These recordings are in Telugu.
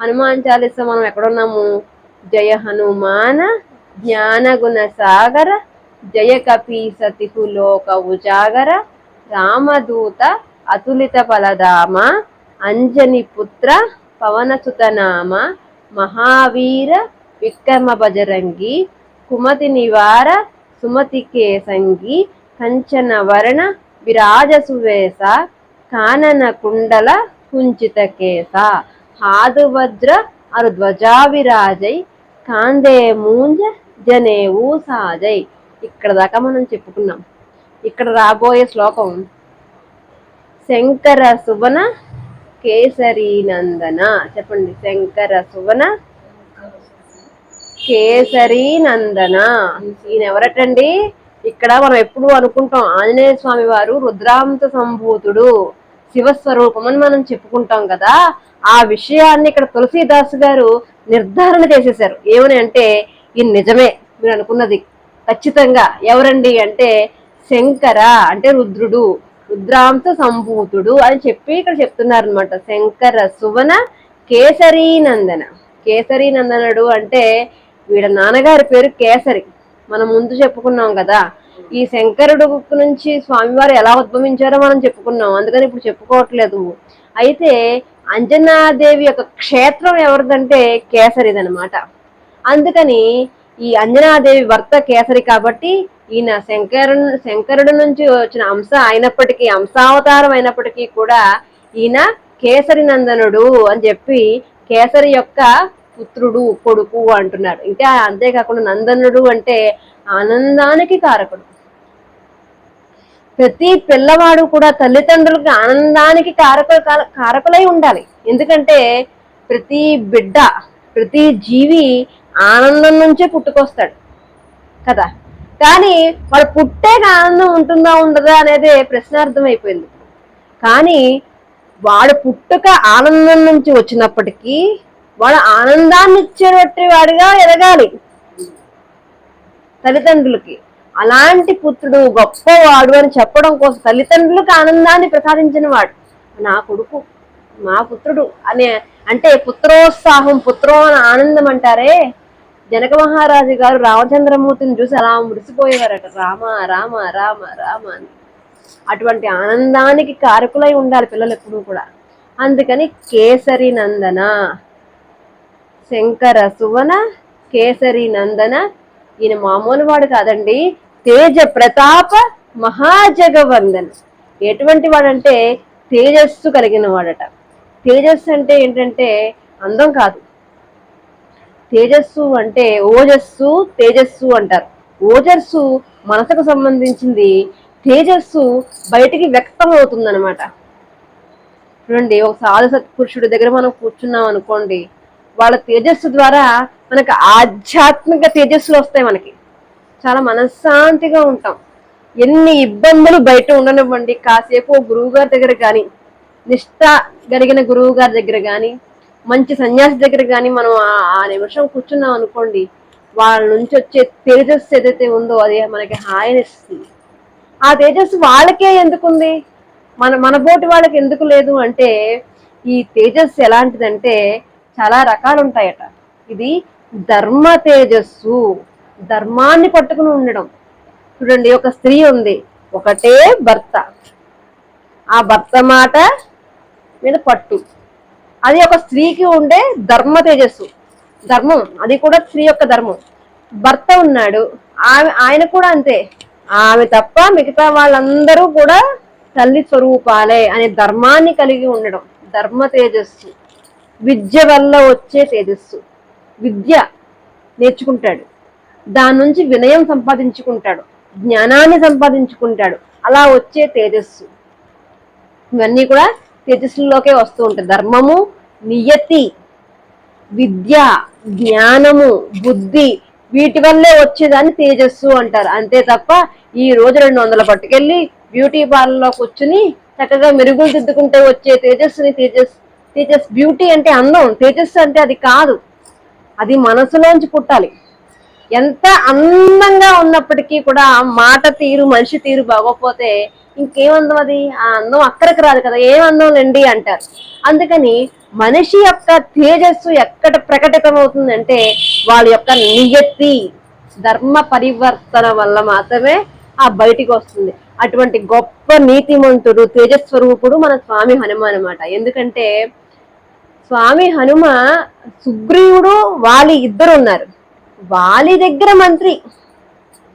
హనుమాన్ చాలీస మనం ఎక్కడున్నాము? జయ హనుమాన జ్ఞాన గుణ సాగర జయ కపీ సతిహు లోక ఉజాగర రామదూత అతులిత ఫలధామ అంజని పుత్ర పవనసుతనామ మహావీర విక్రమ బజరంగి కుమతి నివార సుమతి కేసంగి కంచన వర్ణ విరాజ సువేశ కానన కుండల కుంచిత కేస. హాదువజ్ర అరు ధ్వజావిరాజై కాందే మూంజ జనేవు సాజై. ఇక్కడ దాకా మనం చెప్పుకున్నాం. ఇక్కడ రాబోయే శ్లోకం. శంకర సువన కేసరి నందన. చెప్పండి శంకర సువన కేసరి నందన. ఈయన ఎవరటండి? ఇక్కడ మనం ఎప్పుడు అనుకుంటాం ఆంజనేయ స్వామి వారు రుద్రాంత సంభూతుడు. శివస్వరూపం అని మనం చెప్పుకుంటాం కదా ఆ విషయాన్ని ఇక్కడ తులసీదాస్ గారు నిర్ధారణ చేసేశారు. ఏమని అంటే ఇది నిజమే. మీరు అనుకున్నది. ఖచ్చితంగా ఎవరండి అంటే శంకర అంటే రుద్రుడు రుద్రాంశ సంభూతుడు అని చెప్పి ఇక్కడ చెప్తున్నారు అనమాట శంకర సువన కేసరీనందన నందన. అంటే వీళ్ళ నాన్నగారి పేరు కేసరి. మనం ముందు చెప్పుకున్నాం కదా ఈ శంకరుడు నుంచి స్వామివారు ఎలా ఉద్భవించారో మనం చెప్పుకున్నాం. అందుకని ఇప్పుడు చెప్పుకోవట్లేదు. అయితే అంజనాదేవి యొక్క క్షేత్రం ఎవరిదంటే కేసరిదనమాట. అందుకని ఈ అంజనాదేవి భర్త కేసరి కాబట్టి ఈయన శంకరు శంకరుడు నుంచి వచ్చిన అంశ అయినప్పటికీ అంశావతారం అయినప్పటికీ కూడా ఈయన కేసరి నందనుడు అని చెప్పి కేసరి యొక్క పుత్రుడు కొడుకు అంటున్నారు. ఇంకా అంతేకాకుండా నందనుడు అంటే ఆనందానికి కారకుడు. ప్రతి పిల్లవాడు కూడా తల్లిదండ్రులకి ఆనందానికి కారక కారకులై ఉండాలి. ఎందుకంటే ప్రతి బిడ్డ ప్రతి జీవి ఆనందం నుంచే పుట్టుకొస్తాడు. కదా? కానీ వాడు పుట్టాక ఆనందం ఉంటుందా ఉండదా అనేది ప్రశ్నార్థం అయిపోయింది కానీ వాడు పుట్టుక ఆనందం నుంచి వచ్చినప్పటికీ వాడు ఆనందాన్ని ఇచ్చేటట్టు వాడిగా ఎదగాలి. తల్లిదండ్రులకి. అలాంటి పుత్రుడు గొప్పవాడు అని చెప్పడం కోసం తల్లిదండ్రులకు ఆనందాన్ని ప్రసాదించిన వాడు నా కొడుకు మా పుత్రుడు అనే అంటే పుత్రోత్సాహం పుత్రో అని ఆనందం అంటారే? జనక మహారాజు గారు రామచంద్రమూర్తిని చూసి అలా మురిసిపోయేవారట. రామ రామ రామ రామ అని. అటువంటి ఆనందానికి కారకులై ఉండాలి పిల్లలు ఎప్పుడూ కూడా. అందుకని కేసరి నందన శంకర సువన కేసరి నందన ఈయన మామూలు వాడు కాదండి. తేజ ప్రతాప మహాజగవందన్. ఎటువంటి వాడంటే తేజస్సు కలిగిన వాడట. తేజస్సు అంటే ఏంటంటే అందం కాదు. తేజస్సు అంటే ఓజస్సు తేజస్సు అంటారు. ఓజస్సు మనసుకు సంబంధించింది. తేజస్సు బయటికి వ్యక్తం అవుతుంది అనమాట చూడండి ఒక సాధు సత్పురుషుడి దగ్గర మనం కూర్చున్నాం అనుకోండి వాళ్ళ తేజస్సు ద్వారా మనకు ఆధ్యాత్మిక తేజస్సులు వస్తాయి మనకి. చాలా మనశ్శాంతిగా ఉంటాం. ఎన్ని ఇబ్బందులు బయట ఉండనివ్వండి. కాసేపు గురువు గారి దగ్గర కానీ నిష్ట కలిగిన గురువు గారి దగ్గర కానీ మంచి సన్యాసి దగ్గర కానీ మనం ఆ నిమిషం కూర్చున్నాం అనుకోండి వాళ్ళ నుంచి వచ్చే తేజస్సు ఏదైతే ఉందో అది మనకి హాయినిస్తుంది ఆ తేజస్సు వాళ్ళకే ఎందుకుంది? మన మన బోటి వాళ్ళకి ఎందుకు లేదు అంటే ఈ తేజస్సు ఎలాంటిదంటే చాలా రకాలు ఉంటాయట ఇది ధర్మ తేజస్సు ధర్మాన్ని పట్టుకుని ఉండడం. చూడండి ఒక స్త్రీ ఉంది. ఒకటే భర్త. ఆ భర్త మాట మీద పట్టు. అది ఒక స్త్రీకి ఉండే ధర్మ తేజస్సు. ధర్మం అది కూడా స్త్రీ యొక్క ధర్మం. భర్త ఉన్నాడు ఆమె ఆయన కూడా అంతే. ఆమె తప్ప మిగతా వాళ్ళందరూ కూడా తల్లి స్వరూపాలే అనే ధర్మాన్ని కలిగి ఉండడం. ధర్మ తేజస్సు. విద్య వల్ల వచ్చే తేజస్సు. విద్య నేర్చుకుంటాడు. దాని నుంచి వినయం సంపాదించుకుంటాడు. జ్ఞానాన్ని సంపాదించుకుంటాడు. అలా వచ్చే తేజస్సు. ఇవన్నీ కూడా తేజస్సులోకే వస్తూ ఉంటాయి. ధర్మము నియతి విద్య జ్ఞానము బుద్ధి వీటి వల్లే వచ్చేదాన్ని తేజస్సు అంటారు. అంతే తప్ప ఈ రోజు రెండు వందల పట్టుకెళ్ళి బ్యూటీ పార్లర్లో కూర్చుని చక్కగా మెరుగులు దిద్దుకుంటే వచ్చే తేజస్సుని తేజస్ తేజస్ బ్యూటీ అంటే అందం. తేజస్సు అంటే అది కాదు. అది మనసులోంచి పుట్టాలి. ఎంత అందంగా ఉన్నప్పటికీ కూడా మాట తీరు మనిషి తీరు బాగోకపోతే ఇంకేం అందం? అది ఆ అందం అక్కడికి రాదు కదా ఏం అందం లేండి అంటారు. అందుకని మనిషి యొక్క తేజస్సు ఎక్కడ ప్రకటితమవుతుంది అంటే వాళ్ళ యొక్క నియతి ధర్మ పరివర్తన వల్ల మాత్రమే ఆ బయటికి వస్తుంది. అటువంటి గొప్ప నీతిమంతుడు తేజస్వరూపుడు మన స్వామి హనుమాన్ అనమాట ఎందుకంటే స్వామి హనుమ సుగ్రీవుడు వాలి ఇద్దరు ఉన్నారు వాలి దగ్గర మంత్రి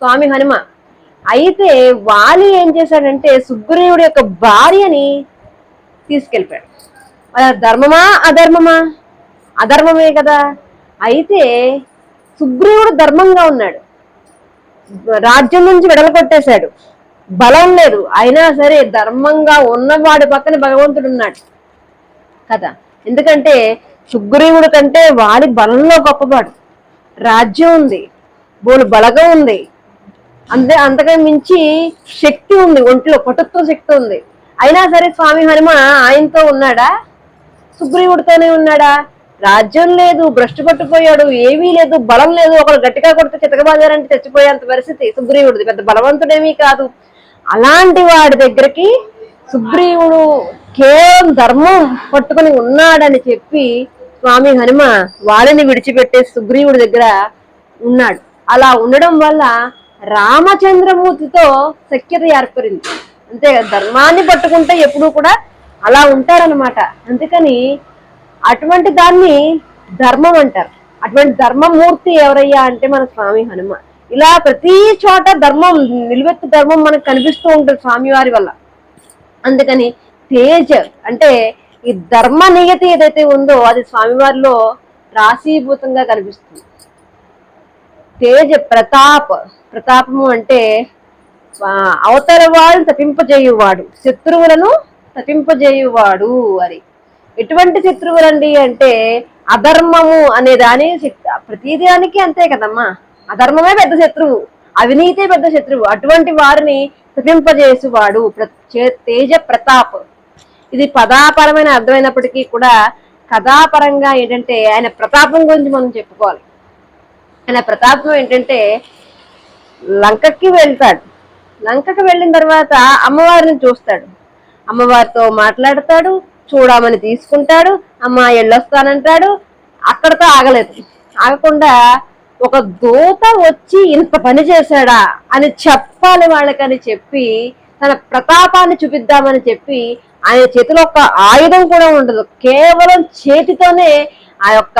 స్వామి హనుమ. అయితే వాలి ఏం చేశాడంటే సుగ్రీవుడి యొక్క భార్యని తీసుకెళ్ళిపోయాడు. అది ధర్మమా అధర్మమా? అధర్మమే కదా. అయితే సుగ్రీవుడు ధర్మంగా ఉన్నాడు. రాజ్యం నుంచి విడలకొట్టేశాడు బలం లేదు. అయినా సరే ధర్మంగా ఉన్నవాడి పక్కన భగవంతుడు ఉన్నాడు. కదా. ఎందుకంటే సుగ్రీవుడి కంటే వాడి బలంలో గొప్పవాడు. రాజ్యం ఉంది బోలు బలగం ఉంది. అంతే అంతగా మించి శక్తి ఉంది ఒంట్లో పటుత్వ శక్తి ఉంది. అయినా సరే స్వామి హనుమ ఆయనతో ఉన్నాడా? సుగ్రీవుడితోనే ఉన్నాడా? రాజ్యం లేదు భ్రష్టు పట్టుపోయాడు ఏమీ లేదు బలం లేదు. ఒకరు గట్టిగా కొడితే చితకబాదారంటే చచ్చిపోయేంత పరిస్థితి సుగ్రీవుడిది. పెద్ద బలవంతుడేమీ కాదు. అలాంటి వాడి దగ్గరికి సుగ్రీవుడు కేవలం ధర్మం పట్టుకుని ఉన్నాడని చెప్పి స్వామి హనుమ వాళ్ళని విడిచిపెట్టే సుగ్రీవుడి దగ్గర ఉన్నాడు. అలా ఉండడం వల్ల రామచంద్రమూర్తితో సఖ్యత ఏర్పడింది. అంతే ధర్మాన్ని పట్టుకుంటే ఎప్పుడూ కూడా అలా ఉంటారనమాట అందుకని అటువంటి దాన్ని ధర్మం అంటారు. అటువంటి ధర్మమూర్తి ఎవరయ్యా అంటే మన స్వామి హనుమ. ఇలా ప్రతి చోట ధర్మం నిలువెత్తు ధర్మం మనకు కనిపిస్తూ ఉంటుంది స్వామివారి వల్ల. అందుకని తేజ్ అంటే ఈ ధర్మ నియతి ఏదైతే ఉందో అది స్వామివారిలో రాశీభూతంగా కనిపిస్తుంది. తేజ ప్రతాప్ ప్రతాపము అంటే ఆ, అవతల వాళ్ళు తప్పింపజేయువాడు శత్రువులను తప్పింపజేయువాడు అని. ఎటువంటి శత్రువులండి అంటే అధర్మము అనే దాని శక్- అంతే కదమ్మా. అధర్మమే పెద్ద శత్రువు. అవినీతే పెద్ద శత్రువు. అటువంటి వారిని తప్పింపజేసువాడు చే- తేజ ప్రతాప్. ఇది పదాపరమైన అర్థమైనప్పటికీ కూడా కథాపరంగా ఏంటంటే ఆయన ప్రతాపం గురించి మనం చెప్పుకోవాలి. ఆయన ప్రతాపం ఏంటంటే లంకకి వెళ్తాడు. లంకకి వెళ్ళిన తర్వాత అమ్మవారిని చూస్తాడు. అమ్మవారితో మాట్లాడతాడు చూడమని తీసుకుంటాడు అమ్మ ఎళ్ళొస్తానంటాడు అక్కడతో ఆగలేదు. ఆగకుండా ఒక దూత వచ్చి ఇంత పని చేశాడా అని చెప్పాలి వాళ్ళకని చెప్పి తన ప్రతాపాన్ని చూపిద్దామని చెప్పి ఆయన చేతిలో ఒక ఆయుధం కూడా ఉండదు. కేవలం చేతితోనే ఆ యొక్క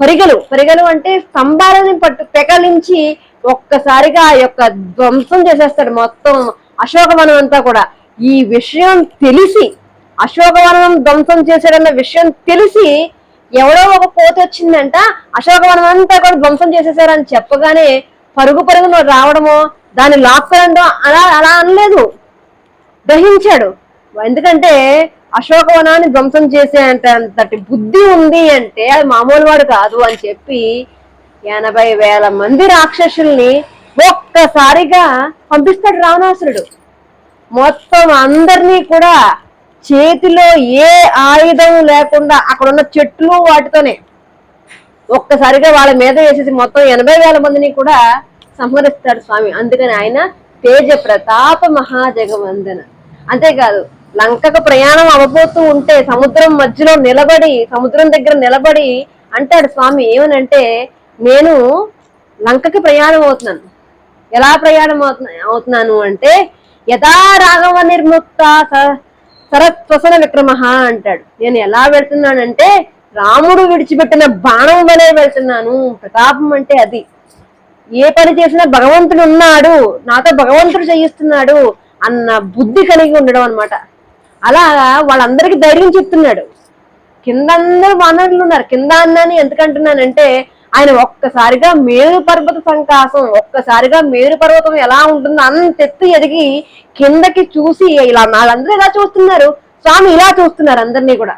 పరిగలు పరిగలు అంటే స్తంభాలని పట్టు పెకలించి ఒక్కసారిగా ఆ యొక్క ధ్వంసం చేసేస్తాడు మొత్తం అశోకవనం అంతా కూడా. ఈ విషయం తెలిసి అశోకవనం ధ్వంసం చేశాడన్న విషయం తెలిసి ఎవడో ఒక పోత వచ్చిందంట అశోకవనం అంతా కూడా ధ్వంసం చేసేసారని చెప్పగానే పరుగు పరుగున రావడమో దాన్ని లాక్కడంలో అలా అలా అనలేదు. గ్రహించాడు ఎందుకంటే అశోకవనాన్ని ధ్వంసం చేసే అంతటి బుద్ధి ఉంది అంటే అది మామూలు వాడు కాదు అని చెప్పి ఎనభై వేల మంది రాక్షసుల్ని ఒక్కసారిగా పంపిస్తాడు రావణాసురుడు. మొత్తం అందరినీ కూడా చేతిలో ఏ ఆయుధం లేకుండా అక్కడ ఉన్న చెట్లు వాటితోనే. ఒక్కసారిగా వాళ్ళ మీద వేసేసి మొత్తం ఎనభై వేల మందిని కూడా సంహరిస్తాడు స్వామి. అందుకని ఆయన తేజ ప్రతాప మహాజగవందన. అంతేకాదు లంకకు ప్రయాణం అవ్వబోతూ ఉంటే సముద్రం మధ్యలో నిలబడి సముద్రం దగ్గర నిలబడి అంటాడు స్వామి. ఏమనంటే నేను లంకకి ప్రయాణం అవుతున్నాను. ఎలా ప్రయాణం అవుతున్నా అవుతున్నాను అంటే యథా రాఘవ నిర్ముక్త స- సరస్వసన విక్రమ అంటాడు. నేను ఎలా వెళ్తున్నానంటే రాముడు విడిచిపెట్టిన బాణం వలె వెళ్తున్నాను. ప్రతాపం అంటే అది. ఏ పని చేసినా భగవంతుడు ఉన్నాడు. నాతో భగవంతుడు చేయిస్తున్నాడు అన్న బుద్ధి కలిగి ఉండడం అన్నమాట. అలా వాళ్ళందరికీ ధైర్యం చెప్తున్నాడు. కిందందరూ వానరులు ఉన్నారు. కింద అన్నాని ఎందుకంటున్నానంటే ఆయన ఒక్కసారిగా మేరు పర్వత సంకాసం ఒక్కసారిగా మేరు పర్వతం ఎలా ఉంటుందో అంత ఎత్తు ఎదిగి కిందకి చూసి ఇలా వాళ్ళందరూ ఇలా చూస్తున్నారు? స్వామి ఇలా చూస్తున్నారు అందరినీ కూడా.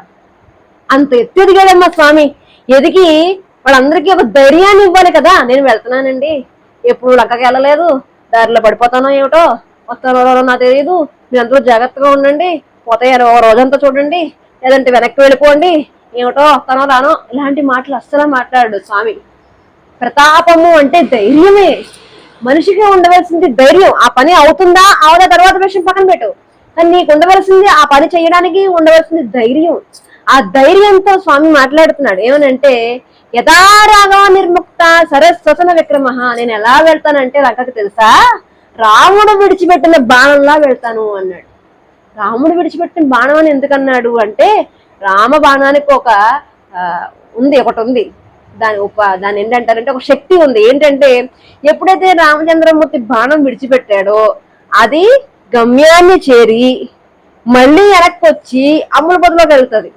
అంత ఎత్తు ఎదిగాడమ్మా స్వామి. ఎదిగి వాళ్ళందరికీ ఒక ధైర్యాన్ని ఇవ్వాలి కదా. నేను వెళ్తున్నానండి. ఎప్పుడు లక్కకి వెళ్ళలేదు. దారిలో పడిపోతానో ఏమిటో వస్తానో నాకు తెలియదు మీరందరూ జాగ్రత్తగా ఉండండి. పోతాయారు ఒక రోజంతా చూడండి. లేదంటే వెనక్కి వెళ్ళిపోండి. ఏమిటో వస్తానో రానో ఇలాంటి మాటలు అస్సలు మాట్లాడాడు స్వామి. ప్రతాపము అంటే ధైర్యమే. మనిషికి ఉండవలసింది ధైర్యం. ఆ పని అవుతుందా అవదా తర్వాత విషయం పక్కన పెట్టు. కానీ నీకు ఉండవలసింది ఆ పని చేయడానికి ఉండవలసింది ధైర్యం. ఆ ధైర్యంతో స్వామి మాట్లాడుతున్నాడు. ఏమనంటే యథారాగవ నిర్ముక్త సరస్వసన విక్రమ. నేను ఎలా వెళ్తానంటే నాకు తెలుసా? రాముడు విడిచిపెట్టిన బాణంలా వెళ్తాను అన్నాడు. రాముడు విడిచిపెట్టిన బాణం అని ఎందుకన్నాడు అంటే రామ బాణానికి ఒక ఉంది ఒకటి ఉంది. దాని ఉప దాని ఏంటంటారంటే ఒక శక్తి ఉంది. ఏంటంటే ఎప్పుడైతే రామచంద్రమూర్తి బాణం విడిచిపెట్టాడో అది గమ్యాన్ని చేరి మళ్ళీ వెనక్కి వచ్చి అమ్ముల పొదలోకి వెళ్తుంది.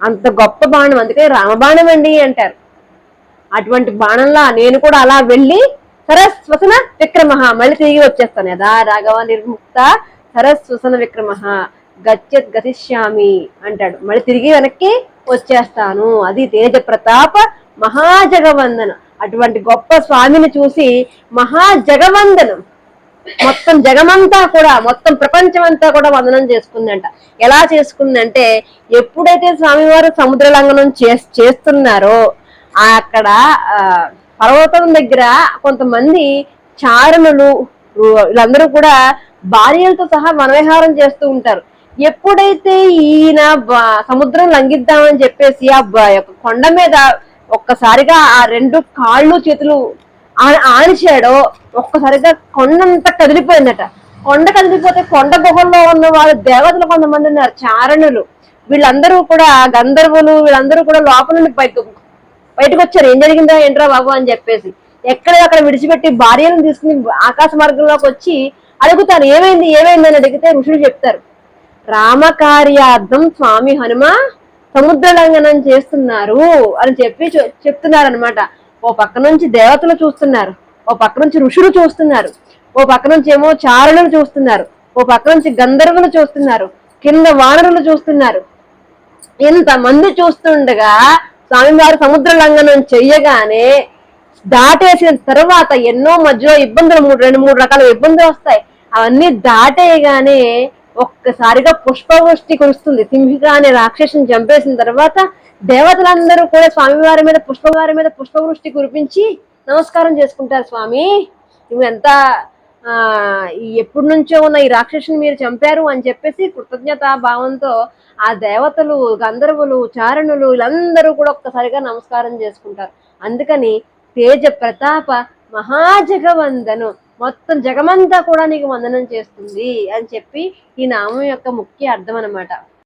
అంత గొప్ప బాణం అందుకే రామబాణం అండి అంటారు. అటువంటి బాణంలా నేను కూడా అలా వెళ్ళి సరస్వసన విక్రమ మళ్ళీ తిరిగి వచ్చేస్తాను. యథా రాఘవ నిర్ముక్త సరస్వసన విక్రమ గచ్చత్ గతిష్యామి అంటాడు. మళ్ళీ తిరిగి వెనక్కి వచ్చేస్తాను. అది తేజ ప్రతాప మహాజగవందన. అటువంటి గొప్ప స్వామిని చూసి మహాజగవందనం. మొత్తం జగమంతా కూడా మొత్తం ప్రపంచం అంతా కూడా వందనం చేసుకుందంట. ఎలా చేసుకుందంటే ఎప్పుడైతే స్వామివారు సముద్ర లంఘనం చేస్- చేస్తున్నారో అక్కడ పర్వతం దగ్గర కొంతమంది చారణులు వీళ్ళందరూ కూడా భార్యలతో సహా వనవిహారం చేస్తూ ఉంటారు. ఎప్పుడైతే ఈయన సముద్రం లంఘిద్దామని చెప్పేసి ఆ యొక్క కొండ మీద ఒక్కసారిగా ఆ రెండు కాళ్ళు చేతులు ఆ- ఆనిచాడో ఒక్కసారిగా కొండంతా కదిలిపోయిందట. కొండ కదిలిపోతే కొండ గుహల్లో ఉన్న వాళ్ళ దేవతలు కొంతమంది ఉన్నారు చారణులు. వీళ్ళందరూ కూడా గంధర్వులు వీళ్ళందరూ కూడా లోపల నుండి బయట బయటకు వచ్చారు ఏం జరిగిందా ఏంట్రా బాబు అని చెప్పేసి. ఎక్కడ అక్కడ విడిచిపెట్టి భార్యలను తీసుకుని ఆకాశ మార్గంలోకి వచ్చి అడుగుతారు. ఏమైంది? ఏమైంది? అని అడిగితే ఋషులు చెప్తారు. రామకార్యార్థం స్వామి హనుమ సముద్ర లంఘనం చేస్తున్నారు అని చెప్పి చె- చెప్తున్నారన్నమాట. ఓ పక్క నుంచి దేవతలు చూస్తున్నారు. ఓ పక్క నుంచి ఋషులు చూస్తున్నారు. ఓ పక్క నుంచి ఏమో చారులను చూస్తున్నారు. ఓ పక్క నుంచి గంధర్వులు చూస్తున్నారు. కింద వానరులు చూస్తున్నారు. ఇంతమంది చూస్తుండగా స్వామివారు సముద్ర లంఘనం చెయ్యగానే దాటేసిన తర్వాత ఎన్నో మధ్యలో ఇబ్బందులు మూడు రెండు మూడు రకాల ఇబ్బందులు వస్తాయి. అవన్నీ దాటేయగానే ఒక్కసారిగా పుష్పవృష్టి కురుస్తుంది సింహిక అనే రాక్షసుని చంపేసిన తర్వాత దేవతలందరూ కూడా స్వామివారి మీద పుష్పవారి మీద పుష్పవృష్టి కురిపించి నమస్కారం చేసుకుంటారు స్వామి. నువ్వు ఎంత ఆ ఎప్పటి నుంచో ఉన్న ఈ రాక్షసుని మీరు చంపారు అని చెప్పేసి కృతజ్ఞతా భావంతో ఆ దేవతలు గంధర్వులు చారణులు వీళ్ళందరూ కూడా ఒక్కసారిగా నమస్కారం చేసుకుంటారు. అందుకని తేజ ప్రతాప మహాజగవందను. మొత్తం జగమంతా కూడా నీకు వందనం చేస్తుంది అని చెప్పి ఈ నామం యొక్క ముఖ్య అర్థం అన్నమాట.